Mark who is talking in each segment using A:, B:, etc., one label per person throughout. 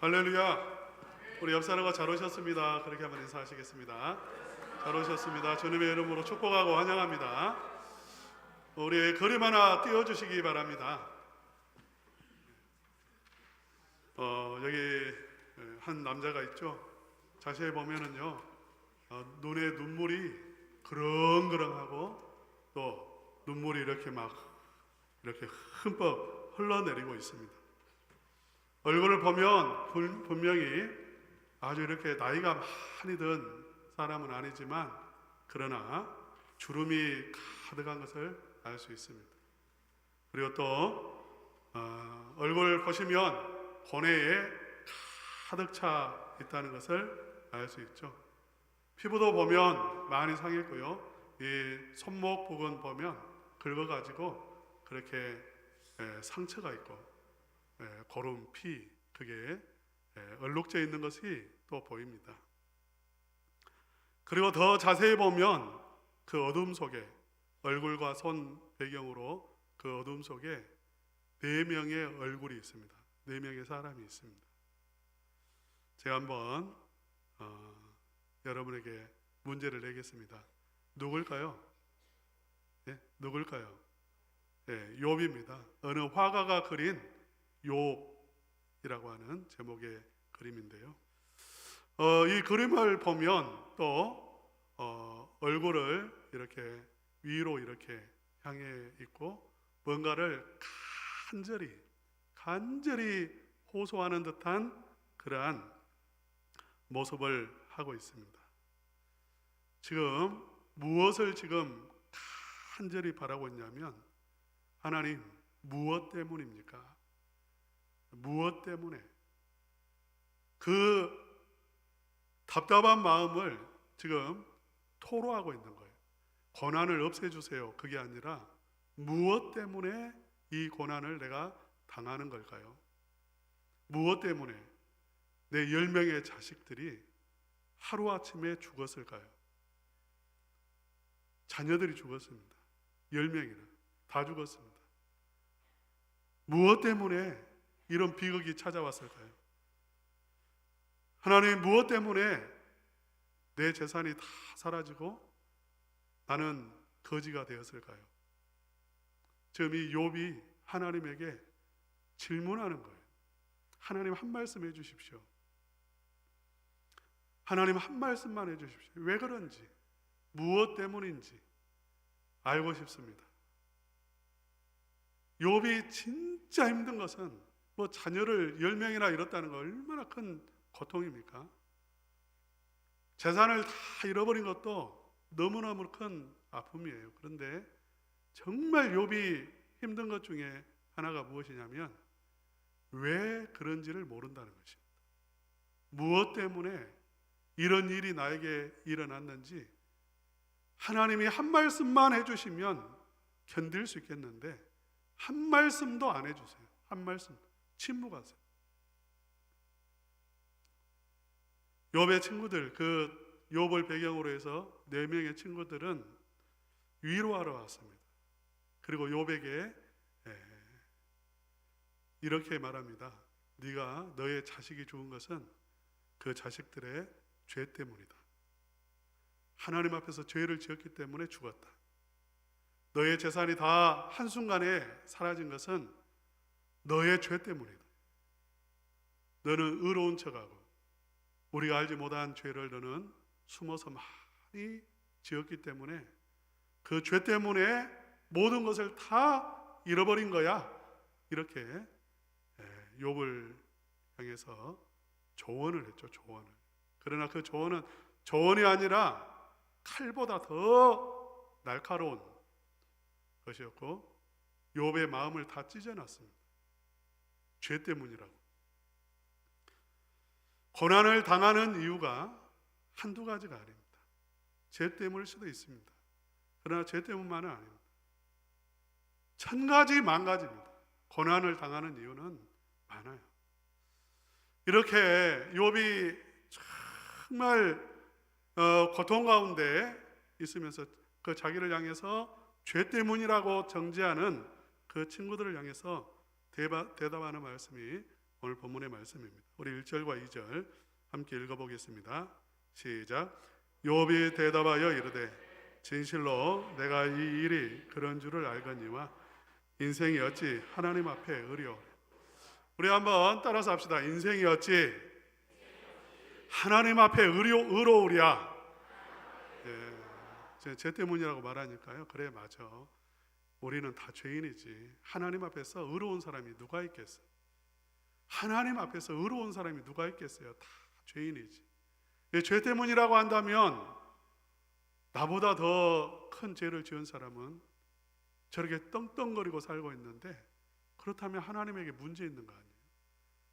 A: 할렐루야. 우리 옆 사람과 잘 오셨습니다. 그렇게 한번 인사하시겠습니다. 잘 오셨습니다. 주님의 이름으로 축복하고 환영합니다. 우리 그림 하나 띄워주시기 바랍니다. 어, 여기 한 남자가 있죠. 자세히 보면은요, 어, 눈에 눈물이 그렁그렁하고 또 눈물이 이렇게 막 이렇게 흠뻑 흘러내리고 있습니다. 얼굴을 보면 분- 분명히 아주 이렇게 나이가 많이 든 사람은 아니지만 그러나 주름이 가득한 것을 알 수 있습니다. 그리고 또 어, 얼굴 보시면 고뇌에 가득 차 있다는 것을 알 수 있죠. 피부도 보면 많이 상했고요. 이 손목 부분 보면 긁어가지고 그렇게 에, 상처가 있고 에, 고름, 피 그게 에, 얼룩져 있는 것이 또 보입니다. 그리고 더 자세히 보면 그 어둠 속에 얼굴과 손 배경으로 그 어둠 속에 네 명의 얼굴이 있습니다. 네 명의 사람이 있습니다. 제가 한번 어, 여러분에게 문제를 내겠습니다. 누굴까요? 예, 누굴까요? 예, 욥입니다. 어느 화가가 그린 욥이라고 하는 제목의 그림인데요. 어, 이 그림을 보면 또 어, 얼굴을 이렇게 위로 이렇게 향해 있고 뭔가를 간절히 간절히 호소하는 듯한 그러한 모습을 하고 있습니다. 지금 무엇을 지금 간절히 바라고 있냐면 하나님 무엇 때문입니까? 무엇 때문에 그 답답한 마음을 지금 토로하고 있는 거예요. 고난을 없애주세요. 그게 아니라 무엇 때문에 이 고난을 내가 당하는 걸까요? 무엇 때문에 내열 명의 자식들이 하루아침에 죽었을까요? 자녀들이 죽었습니다. 열 명이나 다 죽었습니다. 무엇 때문에 이런 비극이 찾아왔을까요? 하나님 무엇 때문에 내 재산이 다 사라지고 나는 거지가 되었을까요? 지금 이 욥이 하나님에게 질문하는 거예요. 하나님 한 말씀 해 주십시오. 하나님 한 말씀만 해 주십시오. 왜 그런지, 무엇 때문인지 알고 싶습니다. 욥이 진짜 힘든 것은 뭐 자녀를 열 명이나 잃었다는 거 얼마나 큰 고통입니까? 재산을 다 잃어버린 것도 너무너무 큰 아픔이에요. 그런데 정말 욥이 힘든 것 중에 하나가 무엇이냐면 왜 그런지를 모른다는 것입니다. 무엇 때문에 이런 일이 나에게 일어났는지 하나님이 한 말씀만 해주시면 견딜 수 있겠는데 한 말씀도 안 해주세요. 한 말씀 침묵하세요. 욥의 친구들 그 욥을 배경으로 해서 네 명의 친구들은 위로하러 왔습니다. 그리고 욥에게 에, 이렇게 말합니다. 네가 너의 자식이 죽은 것은 그 자식들의 죄 때문이다. 하나님 앞에서 죄를 지었기 때문에 죽었다. 너의 재산이 다 한순간에 사라진 것은 너의 죄 때문이다. 너는 의로운 척하고 우리가 알지 못한 죄를 너는 숨어서 많이 지었기 때문에 그 죄 때문에 모든 것을 다 잃어버린 거야. 이렇게 예, 욥을 향해서 조언을 했죠. 조언을. 그러나 그 조언은 조언이 아니라 칼보다 더 날카로운 것이었고 욥의 마음을 다 찢어놨습니다. 죄 때문이라고. 고난을 당하는 이유가 한두 가지가 아닙니다. 죄 때문일 수도 있습니다. 그러나 죄 때문만은 아닙니다. 천 가지 만 가지입니다. 고난을 당하는 이유는 많아요. 이렇게 욥이 정말 어, 고통 가운데 있으면서 그 자기를 향해서 죄 때문이라고 정죄하는 그 친구들을 향해서 대바, 대답하는 말씀이 오늘 본문의 말씀입니다. 우리 1절과 2절 함께 읽어보겠습니다. 시작. 욥이 대답하여 이르되 진실로 내가 이 일이 그런 줄을 알거니와 인생이 어찌 하나님 앞에 의려 우리 한번 따라서 합시다. 인생이 어찌 하나님 앞에 의료, 의로우랴. 예, 제- 제 때문이라고 말하니까요. 그래 맞아. 우리는 다 죄인이지. 하나님 앞에서 의로운 사람이 누가 있겠어요? 하나님 앞에서 의로운 사람이 누가 있겠어요? 다 죄인이지. 예, 죄 때문이라고 한다면 나보다 더 큰 죄를 지은 사람은 저렇게 떵떵거리고 살고 있는데 그렇다면 하나님에게 문제 있는 거 아니에요?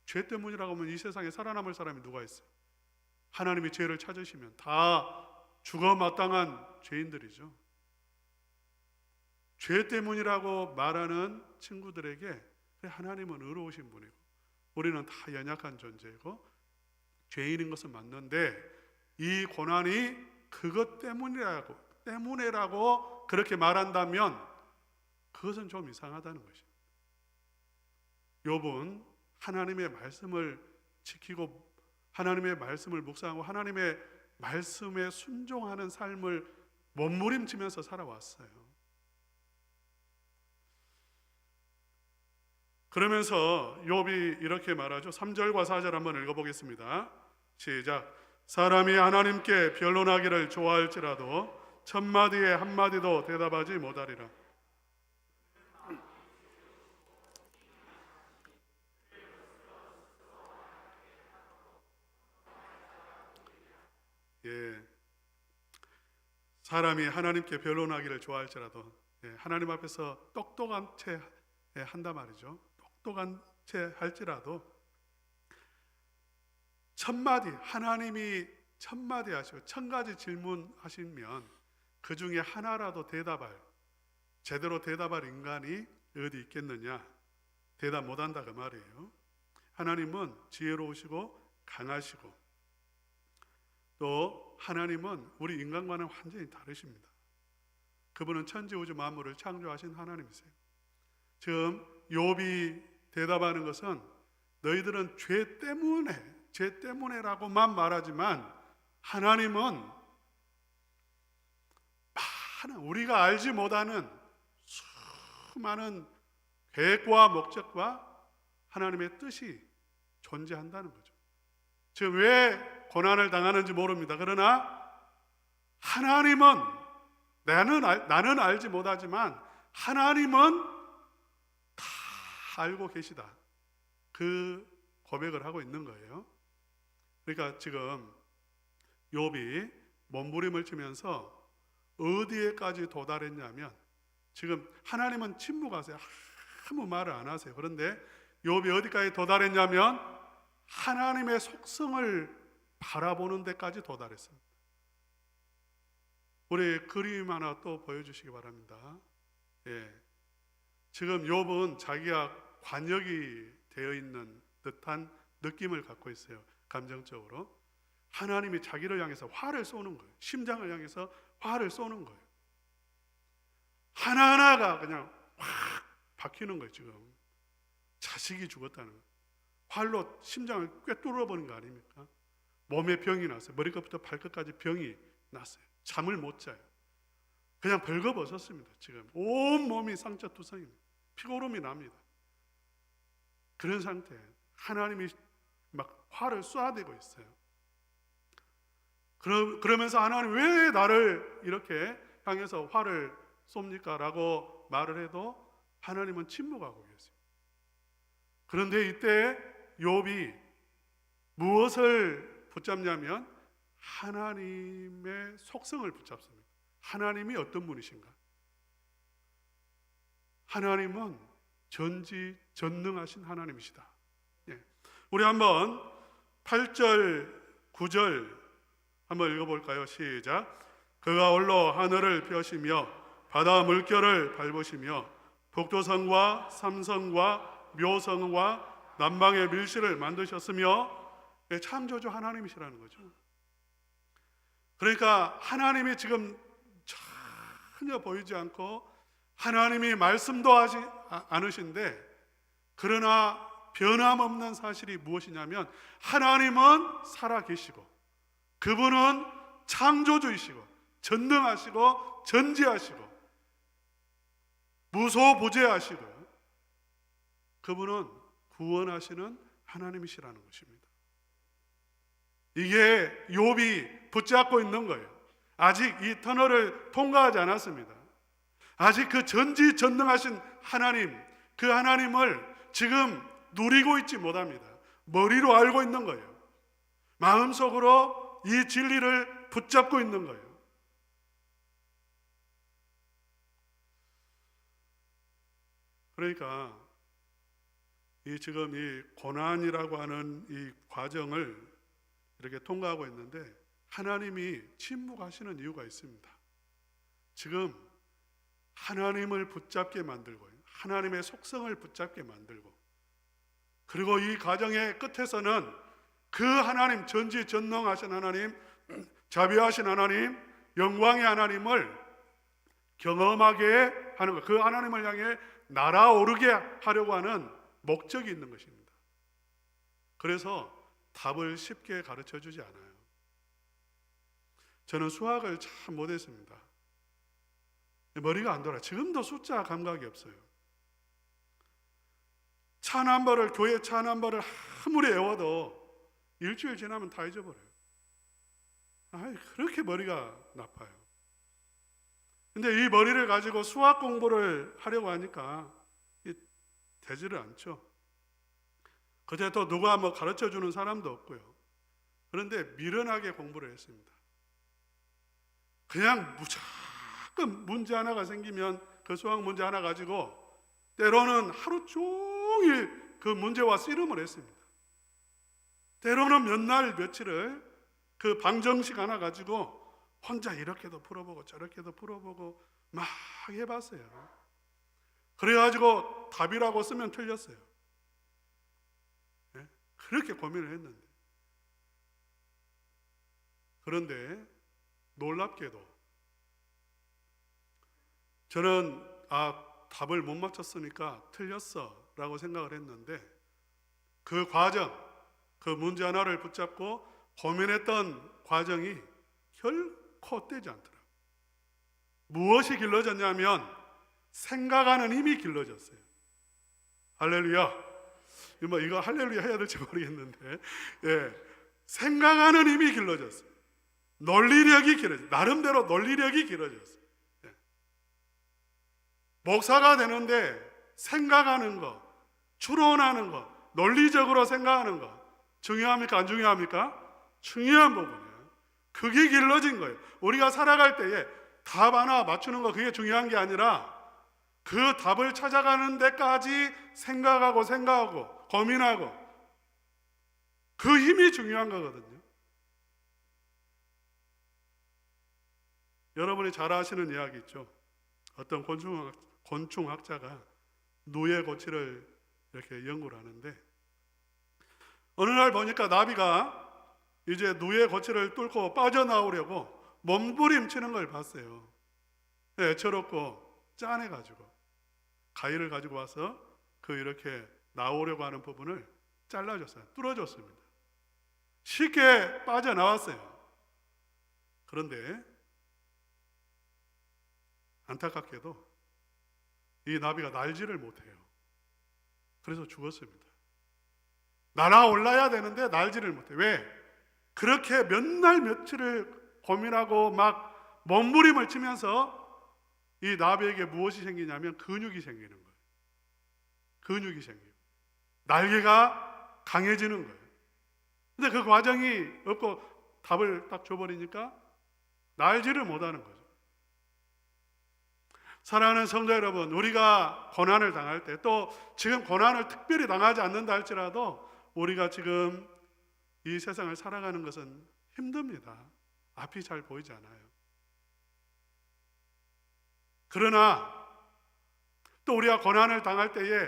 A: 죄 때문이라고 하면 이 세상에 살아남을 사람이 누가 있어요? 하나님이 죄를 찾으시면 다 죽어 마땅한 죄인들이죠. 죄 때문이라고 말하는 친구들에게 하나님은 의로우신 분이고 우리는 다 연약한 존재이고 죄인인 것은 맞는데 이 고난이 그것 때문이라고 때문에라고 그렇게 말한다면 그것은 좀 이상하다는 것입니다. 욥은 하나님의 말씀을 지키고 하나님의 말씀을 묵상하고 하나님의 말씀에 순종하는 삶을 몸부림치면서 살아왔어요. 그러면서 욥이 이렇게 말하죠. 3절과 4절 한번 읽어 보겠습니다. 시작. 사람이 하나님께 변론하기를 좋아할지라도 첫 마디에 한 마디도 대답하지 못하리라. 예. 사람이 하나님께 변론하기를 좋아할지라도 예, 하나님 앞에서 똑똑한 채 예, 한단 말이죠. 똑똑한 채 할지라도 첫 마디 하나님이 첫 마디 하시고 천 가지 질문하시면 그 중에 하나라도 대답할 제대로 대답할 인간이 어디 있겠느냐? 대답 못한다 그 말이에요. 하나님은 지혜로우시고 강하시고 또 하나님은 우리 인간과는 완전히 다르십니다. 그분은 천지 우주 만물을 창조하신 하나님이세요. 지금 욥이 대답하는 것은 너희들은 죄 때문에 죄 때문에라고만 말하지만 하나님은 많은 우리가 알지 못하는 수많은 계획과 목적과 하나님의 뜻이 존재한다는 거죠. 지금 왜 고난을 당하는지 모릅니다. 그러나 하나님은 나는 알, 나는 알지 못하지만 하나님은 다 알고 계시다. 그 고백을 하고 있는 거예요. 그러니까 지금 욥이 몸부림을 치면서 어디에까지 도달했냐면 지금 하나님은 침묵하세요. 아무 말을 안 하세요. 그런데 욥이 어디까지 도달했냐면 하나님의 속성을 바라보는 데까지 도달했습니다. 우리 그림 하나 또 보여주시기 바랍니다. 예. 지금 욥은 자기가 관역이 되어 있는 듯한 느낌을 갖고 있어요. 감정적으로. 하나님이 자기를 향해서 화를 쏘는 거예요. 심장을 향해서 화를 쏘는 거예요. 하나하나가 그냥 확 박히는 거예요, 지금. 자식이 죽었다는. 활로 심장을 꿰뚫어 버린 거 아닙니까? 몸에 병이 났어요. 머리끝부터 발끝까지 병이 났어요. 잠을 못 자요. 그냥 벌거벗었습니다. 지금 온 몸이 상처 투성입니다. 피고름이 납니다. 그런 상태. 하나님이 막 화를 쏘아대고 있어요. 그러, 그러면서 하나님 왜 나를 이렇게 향해서 화를 쏩니까? 라고 말을 해도 하나님은 침묵하고 계세요. 그런데 이때 욥이 무엇을 붙잡냐면 하나님의 속성을 붙잡습니다. 하나님이 어떤 분이신가? 하나님은 전지 전능하신 하나님이시다. 예. 우리 한번 8절, 9절 한번 읽어볼까요? 시작. 그가 홀로 하늘을 펴시며 바다 물결을 밟으시며 북조성과 삼성과 묘성과 남방의 밀실을 만드셨으며 예, 창조주 하나님이시라는 거죠. 그러니까 하나님이 지금 전혀 보이지 않고 하나님이 말씀도 하지 아- 않으신데 그러나 변함없는 사실이 무엇이냐면 하나님은 살아 계시고 그분은 창조주이시고 전능하시고 전지하시고 무소부재하시고 그분은 구원하시는 하나님이시라는 것입니다. 이게 욥이 붙잡고 있는 거예요. 아직 이 터널을 통과하지 않았습니다. 아직 그 전지전능하신 하나님, 그 하나님을 지금 누리고 있지 못합니다. 머리로 알고 있는 거예요. 마음속으로 이 진리를 붙잡고 있는 거예요. 그러니까 이 지금 이 고난이라고 하는 이 과정을 이렇게 통과하고 있는데 하나님이 침묵하시는 이유가 있습니다. 지금 하나님을 붙잡게 만들고 하나님의 속성을 붙잡게 만들고 그리고 이 과정의 끝에서는 그 하나님 전지전능하신 하나님 자비하신 하나님 영광의 하나님을 경험하게 하는 것. 그 하나님을 향해 날아오르게 하려고 하는 목적이 있는 것입니다. 그래서 답을 쉽게 가르쳐 주지 않아요. 저는 수학을 참 못했습니다. 머리가 안 돌아. 지금도 숫자 감각이 없어요. 차 넘버를 교회 차 넘버를 아무리 외워도 일주일 지나면 다 잊어버려요. 아, 그렇게 머리가 나빠요. 근데 이 머리를 가지고 수학 공부를 하려고 하니까 되지를 않죠. 그때 또 누가 뭐 가르쳐 주는 사람도 없고요. 그런데 미련하게 공부를 했습니다. 그냥 무 조건 문제 하나가 생기면 그 수학 문제 하나 가지고 때로는 하루 종일 그 문제와 씨름을 했습니다. 때로는 몇 날 며칠을 그 방정식 하나 가지고 혼자 이렇게도 풀어보고 저렇게도 풀어보고 막 해봤어요. 그래가지고 답이라고 쓰면 틀렸어요. 예? 그렇게 고민을 했는데. 그런데 놀랍게도 저는 아 답을 못 맞췄으니까 틀렸어라고 생각을 했는데 그 과정, 그 문제 하나를 붙잡고 고민했던 과정이 결코 떼지 않더라. 무엇이 길러졌냐면 생각하는 힘이 길러졌어요. 할렐루야. 뭐 이거 할렐루야 해야 될지 모르겠는데, 예, 생각하는 힘이 길러졌어요. 논리력이 길어졌어요. 나름대로 논리력이 길어졌어요. 예. 목사가 되는데 생각하는 거, 추론하는 거, 논리적으로 생각하는 거 중요합니까? 안 중요합니까? 중요한 부분이에요. 그게 길러진 거예요. 우리가 살아갈 때에 답 하나 맞추는 거 그게 중요한 게 아니라 그 답을 찾아가는 데까지 생각하고 생각하고 고민하고 그 힘이 중요한 거거든요. 여러분이 잘 아시는 이야기 있죠. 어떤 곤충학, 곤충학자가 누에 고치를 이렇게 연구를 하는데 어느 날 보니까 나비가 이제 누에 고치를 뚫고 빠져나오려고 몸부림치는 걸 봤어요. 애처롭고 짠해가지고 가위를 가지고 와서 그 이렇게 나오려고 하는 부분을 잘라줬어요. 뚫어줬습니다. 쉽게 빠져나왔어요. 그런데 안타깝게도 이 나비가 날지를 못해요. 그래서 죽었습니다. 날아올라야 되는데 날지를 못해. 왜? 그렇게 몇 날 며칠을 고민하고 막 몸부림을 치면서 이 나비에게 무엇이 생기냐면 근육이 생기는 거예요. 근육이 생겨요. 날개가 강해지는 거예요. 근데 그 과정이 없고 답을 딱 줘버리니까 날지를 못하는 거죠. 사랑하는 성도 여러분, 우리가 고난을 당할 때 또 지금 고난을 특별히 당하지 않는다 할지라도 우리가 지금 이 세상을 살아가는 것은 힘듭니다. 앞이 잘 보이지 않아요. 그러나 또 우리가 고난을 당할 때에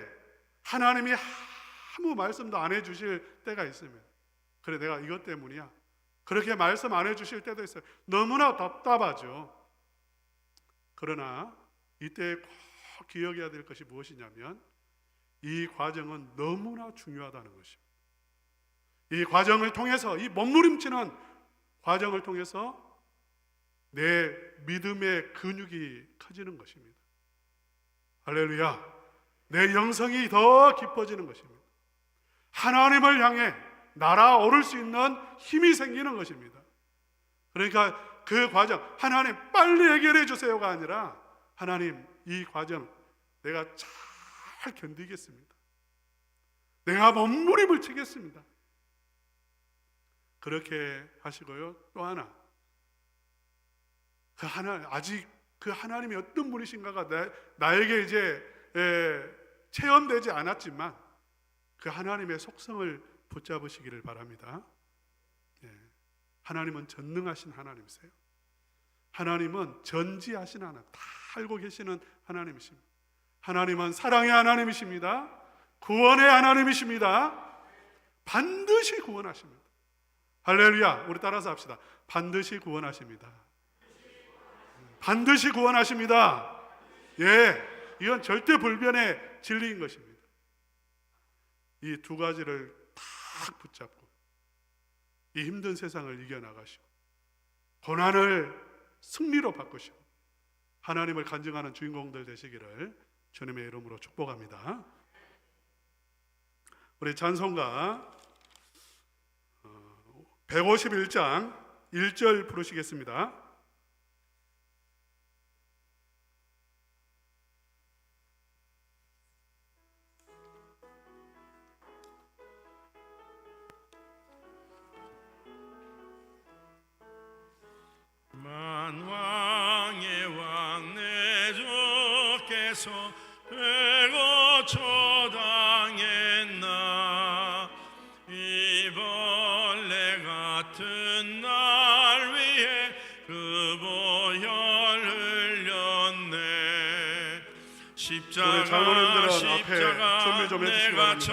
A: 하나님이 아무 말씀도 안 해주실 때가 있습니다. 그래 내가 이것 때문이야. 그렇게 말씀 안 해주실 때도 있어요. 너무나 답답하죠. 그러나 이때 꼭 기억해야 될 것이 무엇이냐면 이 과정은 너무나 중요하다는 것입니다. 이 과정을 통해서 이 몸부림치는 과정을 통해서 내 믿음의 근육이 커지는 것입니다. 할렐루야. 내 영성이 더 깊어지는 것입니다. 하나님을 향해 날아오를 수 있는 힘이 생기는 것입니다. 그러니까 그 과정, 하나님 빨리 해결해 주세요가 아니라 하나님 이 과정 내가 잘 견디겠습니다. 내가 몸부림을 치겠습니다. 그렇게 하시고요. 또 하나, 그 하나 아직 그 하나님이 어떤 분이신가가 나, 나에게 이제 에, 체험되지 않았지만 그 하나님의 속성을 붙잡으시기를 바랍니다. 예. 하나님은 전능하신 하나님이세요. 하나님은 전지하신 하나님, 다 알고 계시는 하나님이십니다. 하나님은 사랑의 하나님이십니다. 구원의 하나님이십니다. 반드시 구원하십니다. 할렐루야. 우리 따라서 합시다. 반드시 구원하십니다. 반드시 구원하십니다. 예. 이건 절대 불변의 진리인 것입니다. 이 두 가지를 딱 붙잡고 이 힘든 세상을 이겨나가시고 고난을 승리로 바꾸시고 하나님을 간증하는 주인공들 되시기를 주님의 이름으로 축복합니다. 우리 찬송가 151장 1절 부르시겠습니다. I'm a Nega